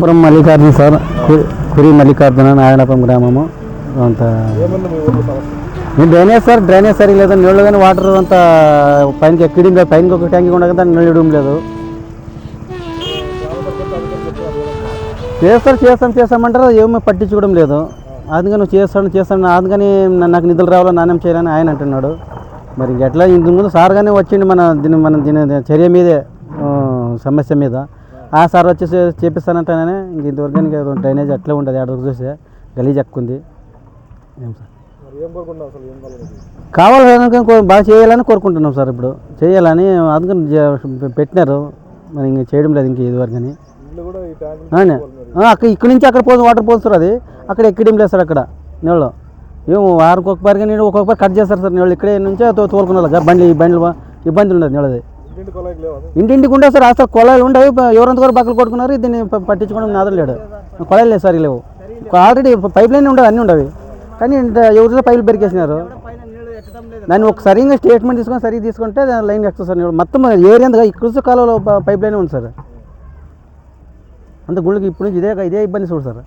పురం Mallikarjuna sir కురి మల్లికార్జున నారాయణపురం గ్రామము. అంత డ్రైనేజ్ సార్ డ్రైనేజ్ సరిగ్గా లేదు నీళ్ళు కానీ వాటర్ అంతా పైనకి ఎక్కడం లేదు పైనకి ఒక ట్యాంక్ ఉండగా దాన్ని నీళ్ళు ఇవ్వడం లేదు. చేస్తారు చేస్తాం చేస్తామంటారు ఏమీ పట్టించుకోవడం లేదు. అందుకని నువ్వు చేస్తాను చేస్తాను అందుకని నాకు నిధులు రావాలో నాణ్యం చేయాలని ఆయన అంటున్నాడు. మరి ఎట్లా ఇంతకు ముందు సార్ కానీ వచ్చిండు మన దీని మన దీని చర్య మీదే సమస్య మీద. ఆ సార్ వచ్చి చే- చేపిస్తానంటానే ఇంక ఇంతవరకు ఇంకా డ్రైనేజ్ అట్లే ఉంటుంది ఆడ చూస్తే గలీజ్ ఎక్కుంది ఏం సార్? కావాలి? కావాలని కో- బాగా చేయాలని కోరుకుంటున్నాం సార్ ఇప్పుడు. చేయాలని అందుకని పెట్టినారు. మరి ఇంక చేయడం లేదు ఇంక ఇదివరకు కానీ ఇల్లు కూడా ఈ ట్యాంక్ అవునా? ఆ, అక్కడ ఇక్కడి నుంచి అక్కడ పోతుంది వాటర్ పోతుంది అది. అక్కడ ఎక్కడం లేదు సార్ అక్కడ. నీళ్ళు. ఏం వారికి ఒకసారిగా నీళ్ళు ఒక్కొక్కసారి కట్ చేస్తారు సార్ నీళ్ళు. ఇక్కడే నుంచే తోలుకున్నారు బండ్లు ఈ బండ్లు ఇబ్బందులు ఉండదు నీళ్ళది. ఇంటింటికి ఉండే సార్ అసలు కొలాయిలు ఉండవు ఎవరంత కూడా బక్కలు కొట్టుకున్నారు దీన్ని పట్టించుకోవడం నాదం లేడు. కొలాయిలు లేదు సార్ లేవు. ఆల్రెడీ పైప్ లైన్ ఉండవు అన్నీ ఉండవు. కానీ ఎవరితో పైపులు పెరికేసినారు దాన్ని ఒక సరిగ్గా స్టేట్మెంట్ తీసుకొని సరిగ్గా తీసుకుంటే లైన్ ఎక్కుతుంది సార్ మొత్తం ఏరియా ఇక్కడ కాలంలో పైప్ లైన్ ఉంది సార్. అంత గుళ్ళకి ఇప్పుడు ఇదే ఇదే ఇబ్బంది చూడు సార్.